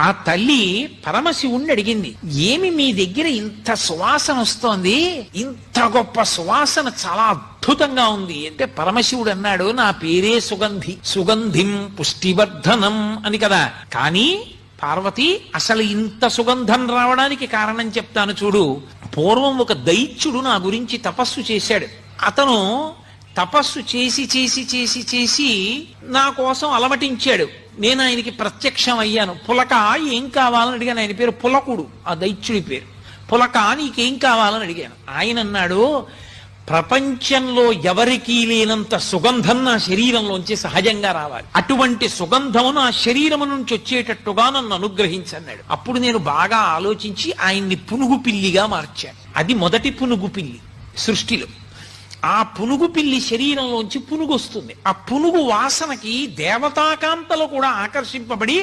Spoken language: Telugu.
ఆ తల్లి పరమశివుణ్ణి అడిగింది ఏమి మీ దగ్గర ఇంత సువాసన వస్తోంది? ఇంత గొప్ప సువాసన చాలా అద్భుతంగా ఉంది. అంటే పరమశివుడు అన్నాడు నా పేరే సుగంధి సుగంధిం పుష్టివర్ధనం అని కదా. కానీ పార్వతి అసలు ఇంత సుగంధం రావడానికి కారణం చెప్తాను చూడు. పూర్వం ఒక దైత్యుడు నా గురించి తపస్సు చేశాడు. అతను తపస్సు చేసి చేసి చేసి చేసి నా కోసం అలమటించాడు. నేను ఆయనకి ప్రత్యక్షం అయ్యాను పులక ఏం కావాలని అడిగాను. ఆయన పేరు పులకుడు. ఆ దైత్యుడి పేరు. పులక నీకేం కావాలని అడిగాను. ఆయన అన్నాడు ప్రపంచంలో ఎవరికీ లేనంత సుగంధం నా శరీరంలోంచి సహజంగా రావాలి. అటువంటి సుగంధము నా శరీరము నుంచి వచ్చేటట్టుగా నన్ను అనుగ్రహించన్నాడు అప్పుడు నేను బాగా ఆలోచించి ఆయన్ని పునుగు పిల్లిగా మార్చాను. అది మొదటి పునుగు పిల్లి సృష్టిలో. ఆ పునుగు పిల్లి శరీరంలోంచి పునుగు వస్తుంది ఆ పునుగు వాసనకి దేవతాకాంతలు కూడా ఆకర్షింపబడి